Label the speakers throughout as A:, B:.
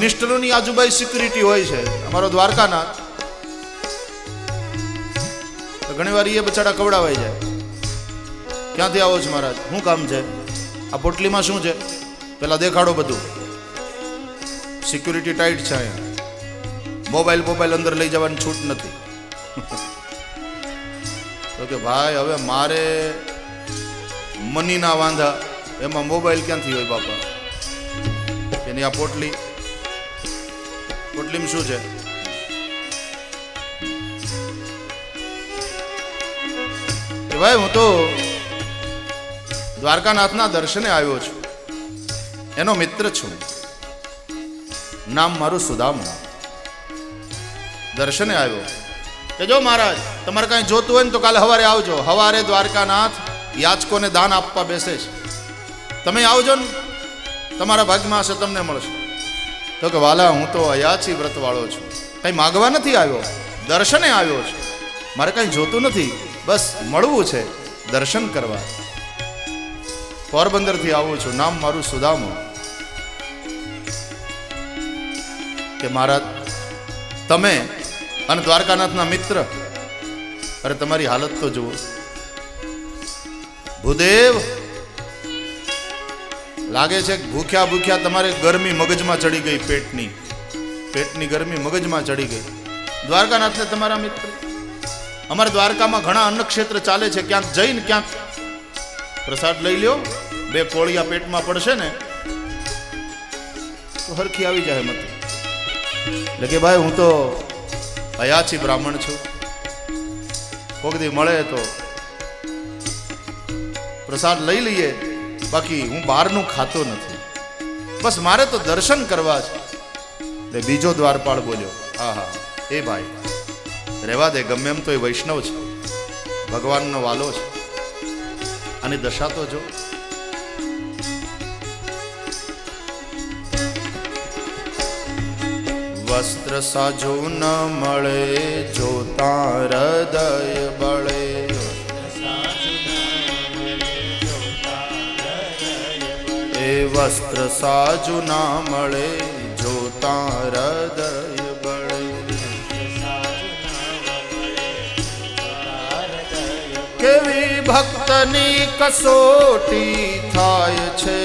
A: મિનિસ્ટરોની આજુબાજુ સિક્યુરિટી હોય છે. અમારો દ્વારકાનાથ. તો ઘણી વાર એ બચાડા કવડાવાઈ જાય. ક્યાંથી આવો છો મહારાજ? શું કામ છે? આ પોટલીમાં શું છે? પેલા દેખાડો બધું. સિક્યુરિટી ટાઈટ છે અહીંયા. મોબાઈલ મોબાઈલ અંદર લઈ જવાની છૂટ નથી. તો કે ભાઈ, હવે મારે મનીના વાંધા. એમાં મોબાઈલ ક્યાંથી હોય બાપા? એની આ પોટલી. પોટલીમાં શું છે? ભાઈ, હું તો દ્વારકાનાથના દર્શને આવ્યો છું. એનો મિત્ર છું. નામ મારું સુદામુ દર્શને આવ્યો. કે જો મહારાજ, તમારે કાંઈ જોતું હોય ને તો કાલે સવારે આવજો. સવારે દ્વારકાનાથ યાચકોને દાન આપવા બેસે છે. તમે આવજો ને. તમારા ભાગમાં હશે, તમને મળશે. તો કે, વાલા, હું તો અયાચી વ્રતવાળો છું. કંઈ માગવા નથી આવ્યો? દર્શને આવ્યો છું. મારે કંઈ જોતું નથી. બસ મળવું છે, દર્શન કરવા. પોરબંદરથી આવું છું. નામ મારું સુદામો. કે મારા તમે અને દ્વારકાનાથના મિત્ર અરે, તમારી હાલત તો જુઓ. ભૂદેવ લાગે છે ભૂખ્યા ભૂખ્યા તમારે ગરમી મગજમાં ચડી ગઈ પેટની. પેટની ગરમી મગજમાં ચડી ગઈ. દ્વારકાનાથને તમારા મિત્ર? અમારા દ્વારકામાં ઘણા અન્ન ક્ષેત્ર ચાલે છે, ક્યાંક જઈને ક્યાંક પ્રસાદ લઈ લ્યો. બે કોળિયા પેટમાં પડશે ને, તો હરખી આવી જાય મત. એટલે કે ભાઈ, હું તો અયાચી બ્રાહ્મણ છું. કોક દી મળે તો પ્રસાદ લઈ લઈએ. બાકી હું બહારનું ખાતો નથી. બસ મારે તો દર્શન કરવા છે. એટલે બીજો દ્વારપાળ બોલ્યો. હા હા એ ભાઈ, રહેવા દે, ગમે એમ તો એ વૈષ્ણવ છે. ભગવાનનો વાલો છે. અને દશા તો જો. વસ્ત્ર સાજો ન મળે જોતા હૃદય બળે. વસ્ત્ર સાજુ ના મળે, જોતા હૃદય બળે. કેવી ભક્તની કસોટી થાય છે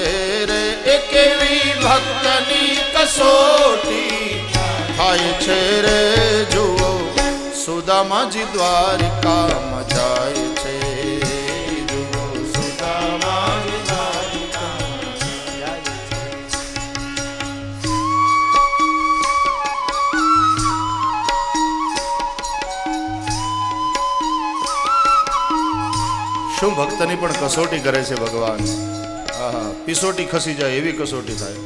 A: રે, એ કેવી ભક્તની કસોટી થાય છે રે, જુઓ, સુદામાજી દ્વારિકામાં ભક્તની પણ કસોટી કરે છે ભગવાન. પીસોટી ખસી જાય એવી કસોટી થાય.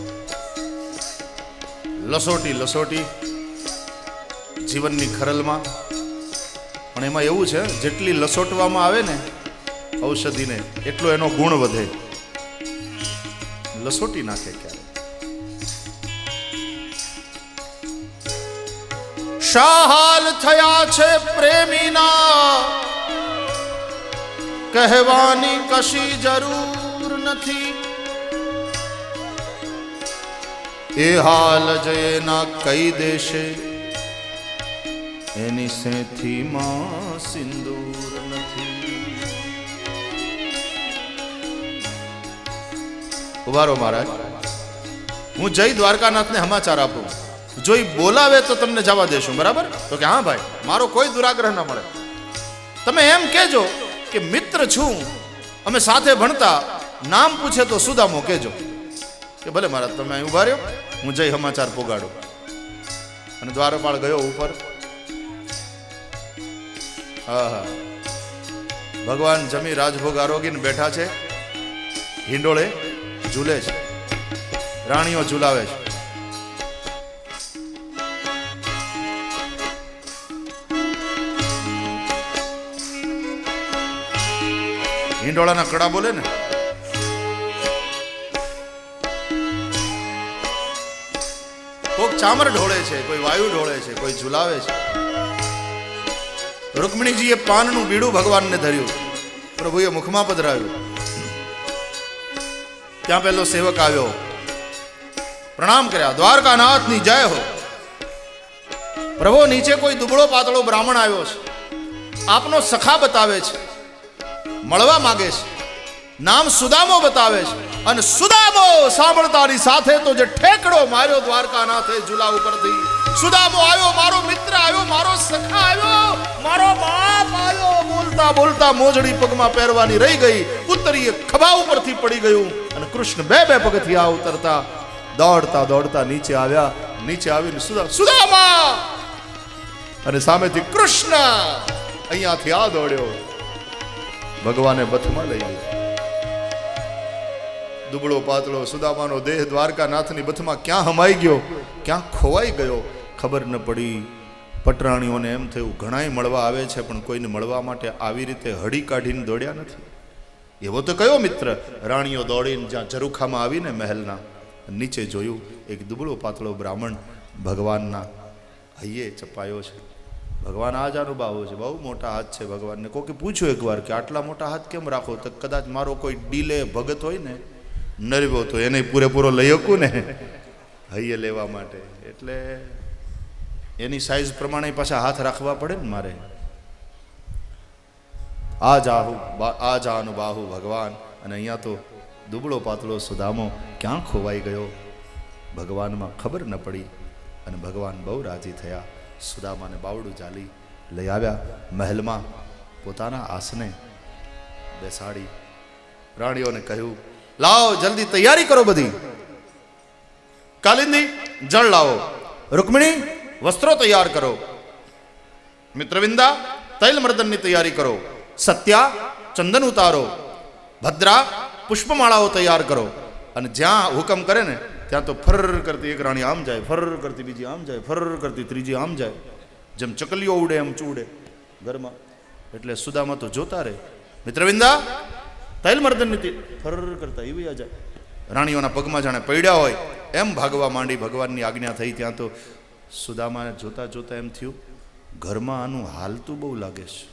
A: લસોટી લસોટી જીવનની ખરલમાં. પણ એમાં એવું છે, જેટલી લસોટવામાં આવે ને, ઔષધિને એટલો એનો ગુણ વધે. લસોટી નાખે ક્યારે? શાહાલ થયા છે પ્રેમીના કહેવાની કશી જરૂર નથી. એ હાલ જયના કઈ દેશે. એની સેથી માં સિંદૂર નથી. ઉભારો મહારાજ. હું જય દ્વારકાનાથને સમાચાર આપું. જો એ બોલાવે તો તમને જવા દેશું, બરાબર? તો કે હા ભાઈ, મારો કોઈ દુરાગ્રહ ન મળે. તમે એમ કહેજો કે મિત્ર છું, અમે સાથે ભણતા, નામ પૂછે તો સુદામો કહેજો. કે ભલે મહારાજ, તમે અહીં ઊભા રહ્યો, હું જય સમાચાર પોગાડું. અને દ્વારપાળ ગયો ઉપર. હા હા. ભગવાન જમી રાજભોગ આરોગીને બેઠા છે. હિંડોળે ઝૂલે છે. રાણીઓ ઝૂલાવે છે. હિંડોળાના કડા બોલે ને? કોક ચામર ઢોળે છે, કોઈ વાયુ ઢોળે છે, કોઈ ઝુલાવે છે. રૂકમણીજીએ પાનનું બીડું ભગવાનને ધર્યું. પ્રભુએ મુખમાં પધરાવ્યું. ત્યાં પેલો સેવક આવ્યો. પ્રણામ કર્યા, દ્વારકાનાથની જય હો. પ્રભુ, નીચે કોઈ દુબળો પાતળો બ્રાહ્મણ આવ્યો છે. આપનો સખા બતાવે છે. મળવા માંગે છે. નામ સુદામો બતાવે છે. અને સુદામો સાંભળતાની સાથે તો જે ઠેકડો માર્યો દ્વારકાનાથે ઝુલા ઉપરથી. સુદામો આવ્યો, મારો મિત્ર આવ્યો, મારો સખા આવ્યો, મારો બાપ આવ્યો. બોલતા બોલતા મોજડી પગમાં પહેરવાની રહી ગઈ. ઉતરીએ ખભા ઉપરથી પડી ગયું અને કૃષ્ણ બે બે પગથિયા ઉતરતા દોડતા દોડતા નીચે આવ્યા. નીચે આવીને સુદા, સુદામા! અને સામેથી કૃષ્ણ અહીંયાથી આ દોડ્યો. ભગવાને બથમાં લઈ લીધો. દુબળો પાતળો સુદામાનો દેહ દ્વારકાનાથની બથમાં ક્યાં હમાઈ ગયો? ક્યાં ખોવાઈ ગયો? ખબર ન પડી. પટરાણીઓને એમ થયું, ઘણાય મળવા આવે છે, પણ કોઈને મળવા માટે આવી રીતે હડી કાઢીને દોડ્યા નથી. એવો તો કયો મિત્ર? રાણીઓ દોડીને જ્યાં ચરુખામાં આવીને મહેલના નીચે જોયું, એક દુબળો પાતળો બ્રાહ્મણ ભગવાનના હૈયે ચપાયો છે. ભગવાન આ જ અનુભવો છે. બહુ મોટા હાથ છે ભગવાનને. કોકે પૂછ્યું એકવાર કે આટલા મોટા હાથ કેમ રાખો? તો કદાચ મારો કોઈ ડીલે, ભગત હોય ને, નરવ્યો તો એને પૂરેપૂરો લઈ શકું ને, હૈયે લેવા માટે. એટલે એની સાઈઝ પ્રમાણે પાછા હાથ રાખવા પડે ને મારે. આ જાહુ આ જાનું બાહુ ભગવાન. અને અહીંયા તો દુબળો પાતળો સુદામો ક્યાં ખોવાઈ ગયો? ભગવાનમાં ખબર ન પડી અને ભગવાન બહુ રાજી થયા. સુદામાને બાવડું ચાલી લઈ આવ્યા મહેલમાં. પોતાના આસને બેસાડી રાણીઓને કહ્યું, લાવો, જલ્દી તૈયારી કરો બધી. કાલિંદી, જળ લાવો. રૂકમિણી, વસ્ત્રો તૈયાર કરો. મિત્રવિંદા તૈલ મર્દનની તૈયારી કરો. સત્યા, ચંદન ઉતારો. ભદ્રા, પુષ્પમાળાઓ તૈયાર કરો. અને જ્યાં હુકમ કરે ને ત્યાં તો ફર કરતી એક રાણી આમ જાય, ફર કરતી બીજી આમ જાય, ફર કરતી ત્રીજી આમ જાય. જેમ ચકલીઓ ઉડે, એમ ચૂડે ઘરમાં. એટલે સુદામાં તો જોતા રહે. મિત્રવિંદા તૈલ મર્દન નીતિ ફર કરતા એવી આ જાય. રાણીઓના પગમાં જાણે પડ્યા હોય, એમ ભાગવા માંડી ભગવાનની આજ્ઞા થઈ ત્યાં તો સુદામા જોતા જોતા એમ થયું, ઘરમાં આનું હાલતું બહુ લાગે છે.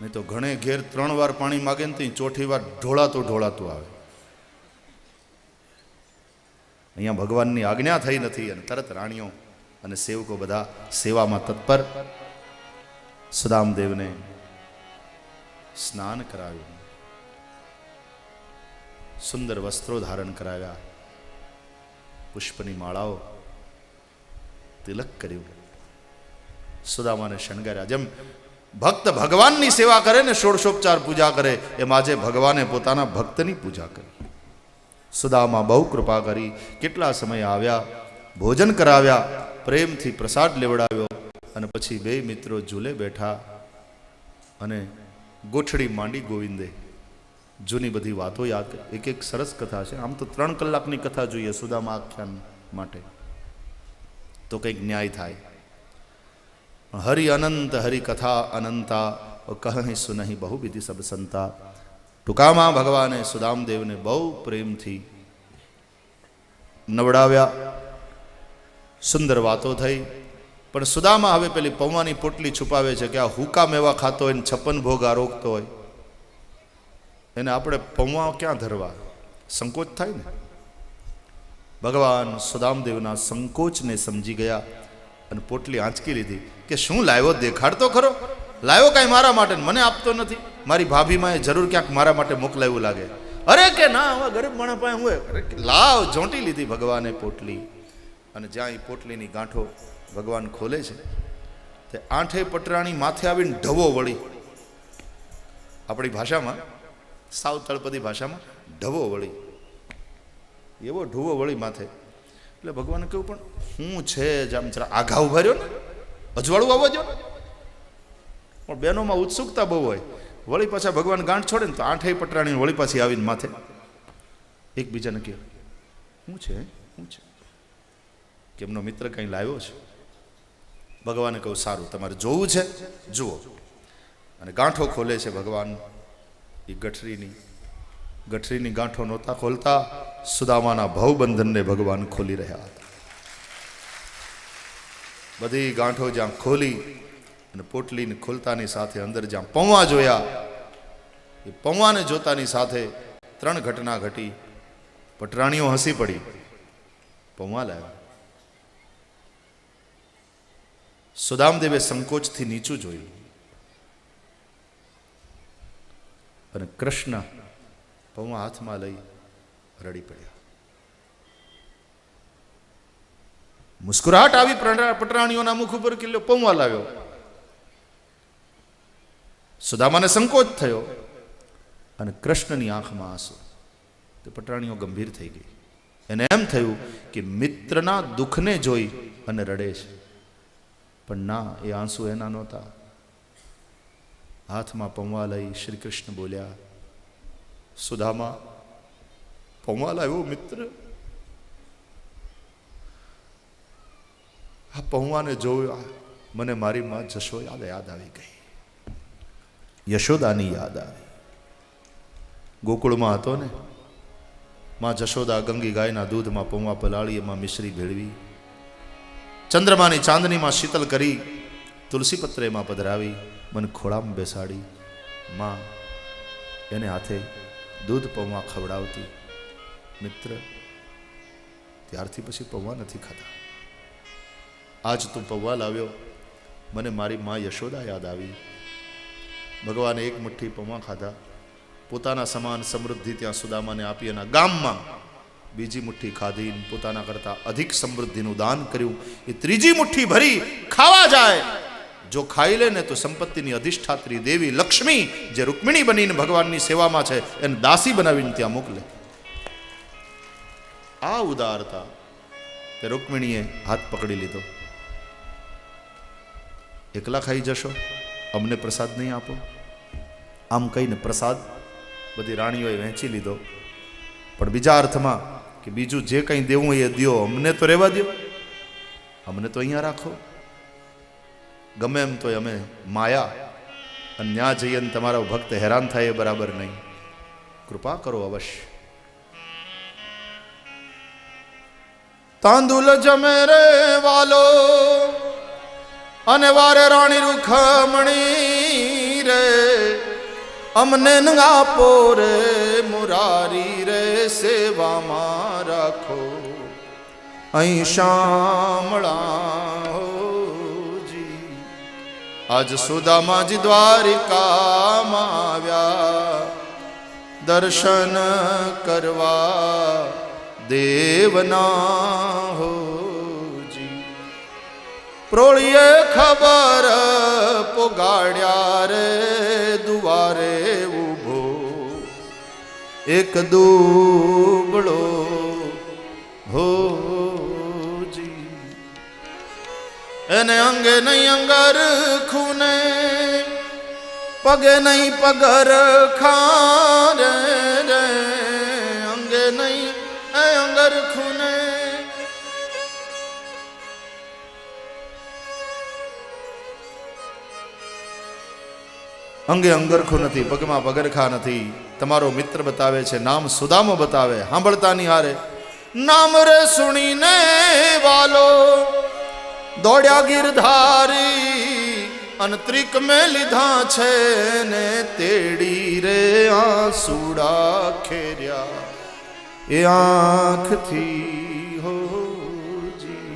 A: નહીં તો ઘણે ઘેર ત્રણ વાર પાણી માગે ને ત્યાં ચોથી વાર ઢોળાતું ઢોળાતું આવે. અહીંયા ભગવાનની આજ્ઞા થઈ નથી અને તરત રાણીઓ અને સેવકો બધા સેવામાં તત્પર સુદામદેવને સ્નાન કરાવ્યું. સુંદર વસ્ત્રો ધારણ કરાવ્યા. પુષ્પની માળાઓ તિલક કર્યું. સુદામાને શણગાર્યા, જેમ ભક્ત ભગવાનની સેવા કરે ને ષોડશોપચાર પૂજા કરે, એમ આજે ભગવાને પોતાના ભક્તની પૂજા કરી. સુદામા બહુ કૃપા કરી. કેટલા સમય આવ્યા? ભોજન કરાવ્યા, પ્રેમથી પ્રસાદ લેવડાવ્યો અને પછી બે મિત્રો ઝૂલે બેઠા અને ગોઠડી માંડી ગોવિંદે. જૂની બધી વાતો યાદ એક એક સરસ કથા છે. આમ તો ત્રણ કલાકની કથા જોઈએ સુદામા આખ્યાન માટે. તો કંઈક ન્યાય થાય. હરિ અનંત, હરિ કથા અનંતા, કહી સુનહી બહુ વિધિ સબ ટૂંકામાં ભગવાને સુદામદેવને બહુ પ્રેમથી નવડાવ્યા. સુંદર વાતો થઈ. પણ સુદામા હવે પેલી પૌવાની પોટલી છુપાવે છે કે આ હુકા મેવા ખાતો હોય ને છપ્પન ભોગ આરોગતો હોય. એને આપણે પૌવા ક્યાં ધરવા? સંકોચ થાય ને? ભગવાન સુદામદેવના સંકોચને સમજી ગયા અને પોટલી આંચકી લીધી કે શું લાવ્યો? દેખાડતો ખરો? લાવ્યો કાંઈ મારા માટે? મને આપતો નથી. મારી ભાભીમાં એ જરૂર ક્યાંક મારા માટે મોકલાવ્યું લાગે. અરે કે ના હવે ગરીબ માણસ પાસે હું લાવ ચોંટી લીધી ભગવાને પોટલી. અને જ્યાં એ પોટલીની ગાંઠો ભગવાન ખોલે છે, તે આઠે પટરાણી માથે આવીને ઢવો વળી. આપણી ભાષામાં, સાવ તળપદી ભાષામાં, ઢવો વળી. એવો ઢુવો વળી માથે. એટલે ભગવાને કહ્યું, પણ હું છે જ આમ જરા આઘા ઊભા રહ્યો ને? અજવાળું આવવા જો પણ બહેનોમાં ઉત્સુકતા બહુ હોય. વળી પાછા ભગવાન ગાંઠ છોડે ને તો આઠેય પટરાણી વળી પાછી આવીને માથે એકબીજાને કહે શું છે? શું છે? કે એમનો મિત્ર કંઈ લાવ્યો છે? ભગવાને કહું સારું, તમારે જોવું છે? જુઓ. અને ગાંઠો ખોલે છે ભગવાન. એ ગઠરીની ગઠરીની ગાંઠો નહોતા ખોલતા, સુદામાના ભવબંધનને ભગવાન ખોલી રહ્યા હતા. બધી ગાંઠો જ્યાં ખોલી અને પોટલીને ખોલતાની સાથે અંદર જ્યાં પૌવા જોયા, એ પૌવાને જોતાની સાથે ત્રણ ઘટના ઘટી. પટરાણીઓ હસી પડી. પૌવા લાવ્યો સુદામદેવે સંકોચથી નીચું જોયું. અને કૃષ્ણ પૌવા હાથમાં લઈ રડી પડ્યા. મુસ્કુરાટ આવી પટરાણીઓના મુખ ઉપર કિલ્લો પૌવા લાવ્યો. સુદામાને સંકોચ થયો અને કૃષ્ણની આંખમાં આંસુ. તે પટરાણીઓ ગંભીર થઈ ગઈ. એને એમ થયું કે મિત્રના દુઃખને જોઈ અને રડે છે. પણ ના, એ આંસુ એના નહોતા. હાથમાં પૌવા લઈ શ્રી કૃષ્ણ બોલ્યા, સુદામા પૌવા લાવ્યો મિત્ર? આ પૌવાને જોયું મને મારી માં જશો યાદ યાદ આવી ગઈ. યશોદાની યાદ આવી. ગોકુળમાં હતો ને, માં જશોદા ગંગી ગાયના દૂધમાં પૌવા પલાળી એમાં મિશ્રી ભેળવી, ચંદ્રમાની ચાંદનીમાં શીતલ કરી, તુલસી પત્રેમાં પધરાવી, મને ખોળામાં બેસાડી, માં એને હાથે દૂધ પૌવા ખવડાવતી. મિત્ર, ત્યારથી પછી પૌવા નથી ખાતા આજ તું પૌવા લાવ્યો, મને મારી માં યશોદા યાદ આવી. ભગવાને એક મુઠ્ઠી પૌવા ખાધા. પોતાના સમાન સમૃદ્ધિ ત્યાં સુદામાને આપી અને ગામમાં બીજી મુઠ્ઠી ખાધી પોતાના કરતા અધિક સમૃદ્ધિનું દાન કર્યું. એ ત્રીજી મુઠ્ઠી ભરી ખાવા જાય. જો ખાઈ લે ને તો સંપત્તિની અધિષ્ઠાત્રી દેવી લક્ષ્મી, જે રૂકમિણી બનીને ભગવાનની સેવામાં છે, એને દાસી બનાવીને ત્યાં મોકલે. આ ઉદારતા તે રૂકમિણીએ હાથ પકડી લીધો. એકલા ખાઈ જશો? અમને પ્રસાદ નહીં આપો? આમ કહીને પ્રસાદ બધી રાણીઓએ વહેંચી લીધો. પણ બીજા અર્થમાં કે બીજું જે કંઈ દેવું એ દો અમને તો રહેવા દો અમને તો અહીંયા રાખો. ગમે એમ તો અમે માયા અને ત્યાં જઈએ ને તમારો ભક્ત હેરાન થાય એ બરાબર નહીં. કૃપા કરો અવશ્ય. તાંદુલ જમે રે વાલો. અને વારે રાણી રૂખમણી રે, અમને આપો રે મુરારી રે, સેવામાં રાખો. અહીં શામળા હોજી આજ સુદામાજી દ્વારિકામાં આવ્યા. દર્શન કરવા દેવના હોજી પ્રોળીએ ખબર પોગાડ્યા રે, દુવારે ઊભો. એક દુબળો હોજી એને અંગે નહીં અંગર ખૂને, પગે નહીં પગર ખારે અંગે અંગરખું નથી, પગમાં પગરખા નથી. તમારો મિત્ર બતાવે છે, નામ સુદામો બતાવે સાંભળતા ની હારે. નામ રે સુણીને વાલો, દોડ્યા ગીરધારી ત્રિક મેં લીધા છે ને તેડી રે આંસુડા ખેર્યા. એ આંખથી હોજી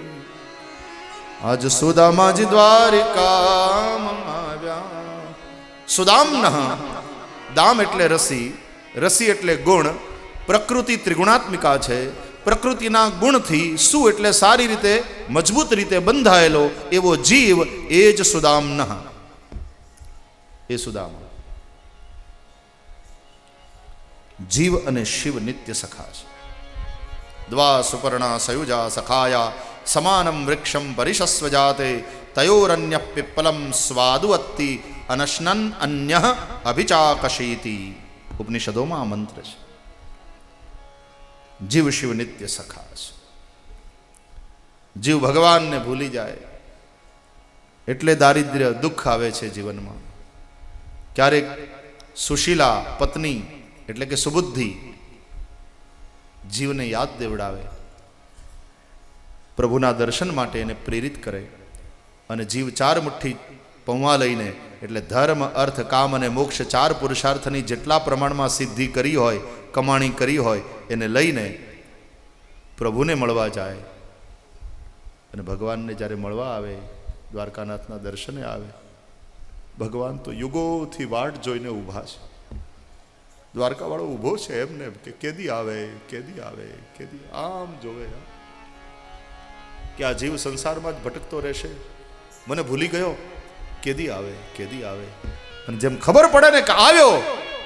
A: આજ સુદામાજી દ્વારિકામાં સુદામના. દામ એટલે રસી રસી એટલે ગુણ, પ્રકૃતિ ત્રિગુણાત્મિકા છે. પ્રકૃતિના ગુણથી શું એટલે સારી રીતે, મજબૂત રીતે બંધાયેલો એવો જીવ, એ જ સુદામના. એ સુદામ. જીવ અને શિવ નિત્ય સખા છે. દ્વા સુપર્ણા સયુજા સખાયા, સમાનમ વૃક્ષમ પરિશસ્વ જાતે તયોરન્ય પિપ્પલમ સ્વાદુવત્તિ અનશ્નન અન્ય અભિચાકશીતી ઉપનિષદોમાં આ મંત્ર છે. જીવ શિવ નિત્ય સખા છે. જીવ ભગવાનને ભૂલી જાય, એટલે દારિદ્ર્ય દુઃખ આવે છે જીવનમાં. ક્યારેક સુશીલા પત્ની, એટલે કે સુબુદ્ધિ, જીવને યાદ દેવડાવે. પ્રભુના દર્શન માટે એને પ્રેરિત કરે અને જીવ ચાર મુઠ્ઠી પૌવા લઈને એટલે ધર્મ, અર્થ, કામ અને મોક્ષ ચાર પુરુષાર્થની જેટલા પ્રમાણમાં સિદ્ધિ કરી હોય, કમાણી કરી હોય, એને લઈને પ્રભુને મળવા જાય. અને ભગવાનને જ્યારે મળવા આવે, દ્વારકાનાથના દર્શને આવે, ભગવાન તો યુગોથી વાટ જોઈને ઊભા છે. દ્વારકાવાળો ઊભો છે એમને કે કેદી આવે કેદી આવે, કેદી આમ જોવે. કે આ જીવ સંસારમાં જ ભટકતો રહેશે? મને ભૂલી ગયો? કેદી આવે કેદી આવે. અને જેમ ખબર પડે ને કે આવ્યો,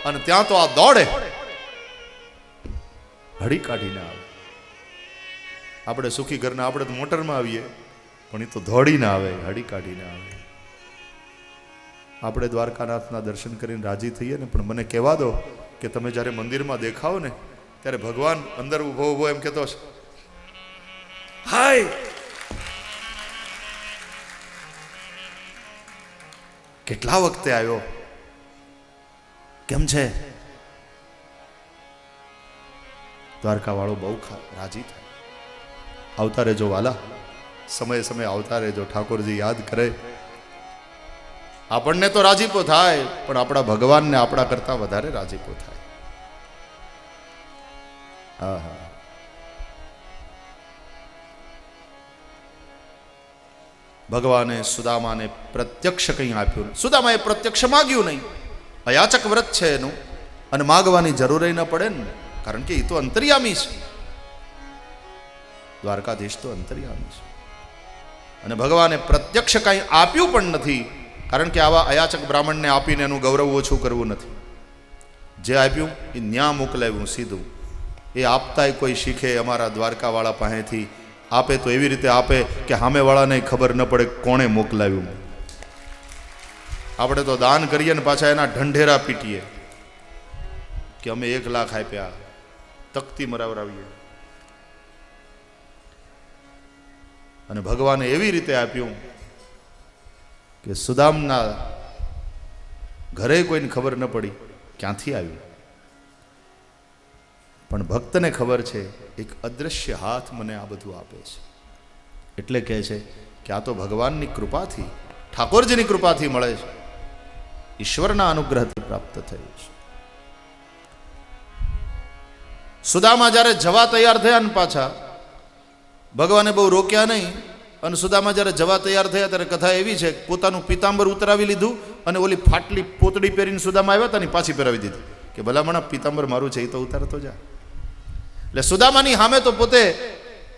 A: અને ત્યાં તો આ દોડે. હળી કાઢીને આવે. આપણે સુખી ઘરના આપણે તો મોટરમાં આવીએ, પણ એ તો દોડીને આવે, હળી કાઢીને આવે. આપણે દ્વારકાનાથના દર્શન કરીને રાજી થઈએ ને, પણ મને કહેવા દો કે તમે જ્યારે મંદિરમાં દેખાઓ ને, ત્યારે ભગવાન અંદર ઊભો ઊભો એમ કહેતો છે હાય! કેટલા વખતે આવ્યો? કેમ છે? દ્વારકા વાળો બહુ રાજી થાય. આવતા રહેજો વાલા. સમયે સમયે આવતા રહેજો. ઠાકોરજી યાદ કરે. આપણને તો રાજીપો થાય, પણ આપણા ભગવાનને આપણા કરતા વધારે રાજીપો થાય. આહા. ભગવાને સુદામાને પ્રત્યક્ષ કંઈ આપ્યું નહીં. સુદામાએ પ્રત્યક્ષ માગ્યું નહીં. અયાચક વ્રત છે એનું. અને માગવાની જરૂર ન પડે ને. કારણ કે એ તો અંતર્યામી છે. દ્વારકાધીશ તો અંતર્યામી છે. અને ભગવાને પ્રત્યક્ષ કાંઈ આપ્યું પણ નથી. કારણ કે આવા અયાચક બ્રાહ્મણને આપીને એનું ગૌરવ ઓછું કરવું નથી. જે આપ્યું, એ ન્યા મોકલાવ્યું સીધું. એ આપતાય કોઈ શીખે અમારા દ્વારકાવાળા પાસેથી આપે તો એવી રીતે આપે કે સામેવાળાને ખબર ન પડે કોણે મોકલાવ્યું. આપણે તો દાન કરીએ ને પાછા એના ઢંઢેરા પીટીએ કે અમે એક લાખ આપ્યા. તકતી મરાવરાવીએ. અને ભગવાને એવી રીતે આપ્યું કે સુદામના ઘરે કોઈને ખબર ન પડી ક્યાંથી આવ્યું. પણ ભક્તને ખબર છે, એક અદૃશ્ય હાથ મને આ બધું આપે છે. એટલે કહે છે કે આ તો ભગવાનની કૃપાથી, ઠાકોરજીની કૃપાથી મળે છે. ઈશ્વરના અનુગ્રહથી પ્રાપ્ત થયું છે. સુદામા જ્યારે જવા તૈયાર થયા ને પાછા, ભગવાને બહુ રોક્યા નહીં, અને સુદામા જ્યારે જવા તૈયાર થયા ત્યારે કથા એવી છે પોતાનું પિતાંબર ઉતરાવી લીધું અને ઓલી ફાટલી પોતડી પહેરીને સુદામા આવ્યા હતા ને પાછી પહેરાવી દીધી. કે ભલામણ પિતાંબર મારું છે એ તો ઉતારતો જા. એટલે સુદામાની સામે તો પોતે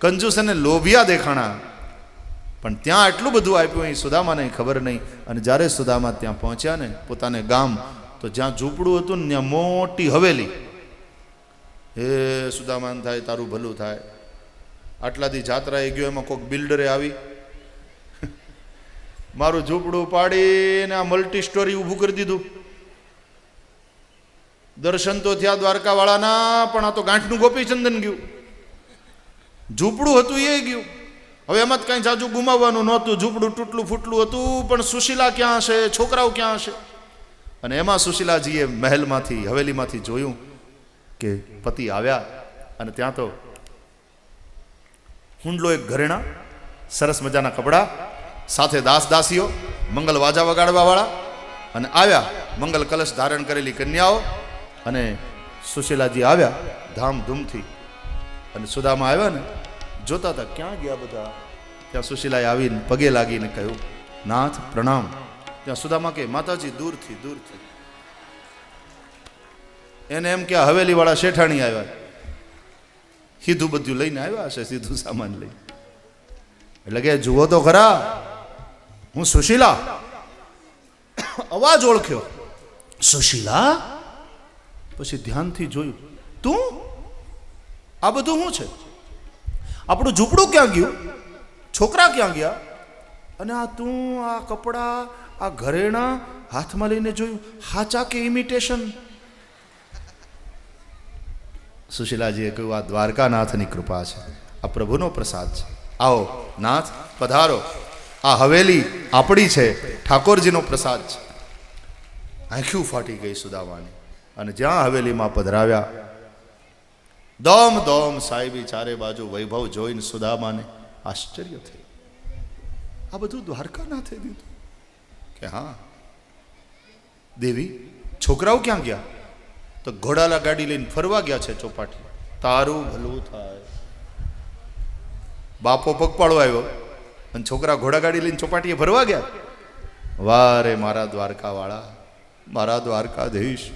A: કંજૂસ અને લોભિયા દેખાણા. પણ ત્યાં આટલું બધું આપ્યું એ સુદામાને ખબર નહીં. અને જ્યારે સુદામા ત્યાં પહોંચ્યા ને, પોતાને ગામ, તો જ્યાં ઝૂંપડું હતું ને, ત્યાં મોટી હવેલી. હે, સુદામાન થાય, તારું ભલું થાય. આટલાથી જાત્રા એ ગયો, એમાં કોઈક બિલ્ડરે આવી. મારું ઝૂંપડું પાડીને આ મલ્ટી સ્ટોરી ઊભું કરી દીધું. દર્શન તો થયા દ્વારકાવાળાના, પણ આ તો ગાંઠનું ગોપીચંદન ગયું. ઝૂંપડું હતું એ ગયું. હવે એમાં જ કાંઈ જાજુ ગુમાવવાનું નહોતું. ઝૂંપડું તૂટલું ફૂટલું હતું, પણ સુશીલા ક્યાં હશે? છોકરાઓ ક્યાં હશે? અને એમાં સુશીલાજીએ મહેલમાંથી, હવેલીમાંથી જોયું કે પતિ આવ્યા અને ત્યાં તો હુંડલો એક ઘરેણા, સરસ મજાના કપડાં, સાથે દાસ દાસીઓ મંગલ વાજા વગાડવાવાળા અને આવ્યા, મંગલ કલશ ધારણ કરેલી કન્યાઓ અને સુશીલાજી આવ્યા ધામધૂમથી. અને સુદામાં આવ્યા ને, જોતા હતા, ક્યાં ગયા બધા? ત્યાં સુશીલાએ આવીને પગે લાગીને કહ્યું, નાથ, પ્રણામ. ત્યાં સુદામા કે માતાજી, દૂરથી દૂરથી. એને એમ કે હવેલીવાળા શેઠાણી આવ્યા. સીધું બધું લઈને આવ્યા હશે, સીધું સામાન લઈ. એટલે કે, જુઓ તો ખરા, હું સુશીલા. અવાજ ઓળખ્યો, સુશીલા? પછી ધ્યાનથી જોયું. તું? આ બધું શું છે? આપણું ઝૂંપડું ક્યાં ગયું? છોકરા ક્યાં ગયા? અને આ તું, આ કપડાં, આ ઘરેણા હાથમાં લઈને જોયું. હાચા કે ઇમિટેશન સુશીલાજીએ કહ્યું, આ દ્વારકાનાથની કૃપા છે. આ પ્રભુનો પ્રસાદ છે. આવો, નાથ, પધારો. આ હવેલી આપણી છે. ઠાકોરજીનો પ્રસાદ છે. આંખ્યું ફાટી ગઈ સુદામાની. અને જ્યાં હવેલીમાં પધરાવ્યા, દોમ દોમ સાહેબી ચારે બાજુ વૈભવ જોઈને સુદામાને આશ્ચર્ય થયું. આ બધું દ્વારકાનાથે દીધું કે હા, દેવી, છોકરાઓ ક્યાં ગયા? તો ઘોડાલા ગાડી લઈને ફરવા ગયા છે ચોપાટી. તારું ભલું થાય. બાપો પગપાળો આવ્યો અને છોકરા ઘોડા ગાડી લઈને ચોપાટીએ ફરવા ગયા. વારે મારા દ્વારકાવાળા, મારા દ્વારકાધીશ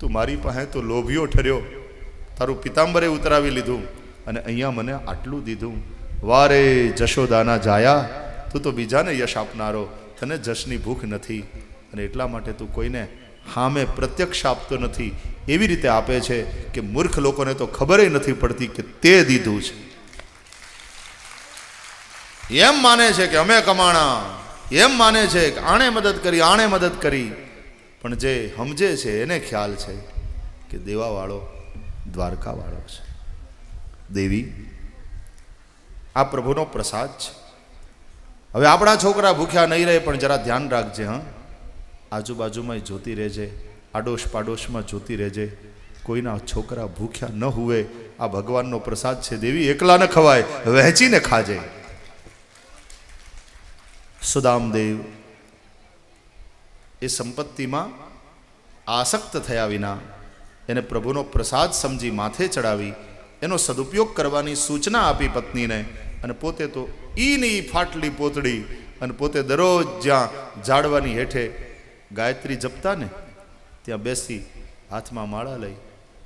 A: તું મારી પાસે તો લોભિયો ઠર્યો. તારું પિતાંબરે ઉતરાવી લીધું અને અહીંયા મને આટલું દીધું. વારે જશોદાના જાયા, તું તો બીજાને યશ આપનારો, તને જશની ભૂખ નથી. અને એટલા માટે તું કોઈને હામે પ્રત્યક્ષ આપતો નથી. એવી રીતે આપે છે કે મૂર્ખ લોકોને તો ખબર નથી પડતી કે તે દીધું છે. એમ માને છે કે અમે કમાણા. એમ માને છે કે આણે મદદ કરી, આણે મદદ કરી. પણ જે સમજે છે, એને ખ્યાલ છે કે દેવાવાળો દ્વારકાવાળો છે. દેવી, આ પ્રભુનો પ્રસાદ છે. હવે આપણા છોકરા ભૂખ્યા નહીં રહે, પણ જરા ધ્યાન રાખજે, હા. આજુબાજુમાં જોતી રહેજે આડોશ પાડોશમાં જોતી રહેજે. કોઈના છોકરા ભૂખ્યા ન હોવે આ ભગવાનનો પ્રસાદ છે. દેવી એકલા ન ખવાય, વહેંચીને ખાજે. સુદામદેવ એ સંપત્તિમાં આસક્ત થયા વિના એને પ્રભુનો પ્રસાદ સમજી માથે ચડાવી, એનો સદુપયોગ કરવાની સૂચના આપી પત્નીને અને પોતે તો ઈની ફાટલી પોતડી અને પોતે દરરોજ જ્યાં ઝાડવાની હેઠે ગાયત્રી જપતા ને ત્યાં બેસી હાથમાં માળા લઈ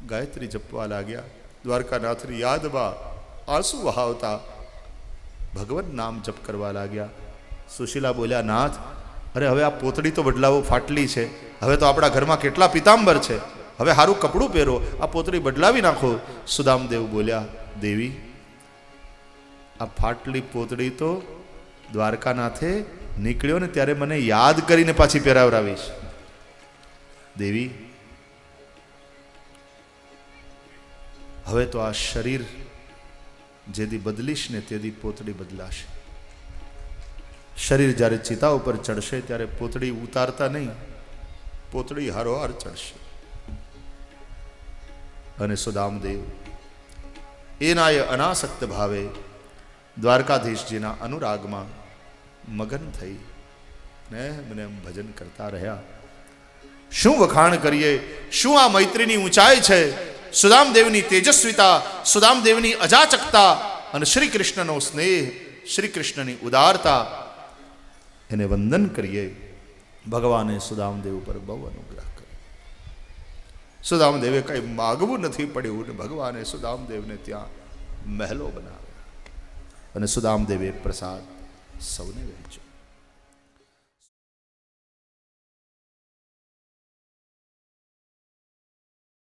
A: ગાયત્રી જપવા લાગ્યા. દ્વારકાનાથની યાદમાં આંસુ વહાવતા ભગવન નામ જપ કરવા લાગ્યા. સુશીલા બોલ્યા, નાથ અરે હવે આ પોતળી તો બદલાવો ફાટલી છે. હવે તો આપણા ઘરમાં કેટલા પિતાંબર છે. હવે સારું કપડું પહેરો, આ પોતળી બદલાવી નાખો. સુદામદેવ બોલ્યા, દેવી, આ ફાટલી પોતળી તો દ્વારકાનાથે નીકળ્યો ને ત્યારે મને યાદ કરીને પાછી પહેરાવરાવીશ. દેવી, હવે તો આ શરીર જેથી બદલીશ ને તેથી પોતળી બદલાશે. શરીર જ્યારે ચિતા ઉપર ચડશે, ત્યારે પોતળી ઉતારતા નહીં પોતળી હારોહાર ચડશે. અને સુદામદેવ એના એ અનાસક્ત ભાવે દ્વારકાધીશજીના અનુરાગમાં મગન થઈ ને મને ભજન કરતા રહ્યા. શું વખાણ કરીએ? શું આ મૈત્રીની ઊંચાઈ છે? સુદામદેવની તેજસ્વીતા, સુદામદેવની અજાચકતા અને શ્રી કૃષ્ણનો સ્નેહ શ્રી કૃષ્ણની ઉદારતા એને વંદન કરીએ. ભગવાને સુદામદેવ ઉપર બહુ અનુગ્રહ કર્યો. સુદામદેવે કંઈ માગવું નથી પડ્યું ને ભગવાને સુદામદેવને ત્યાં મહેલો બનાવ્યા. અને સુદામદેવે પ્રસાદ સૌને વહેંચ્યો.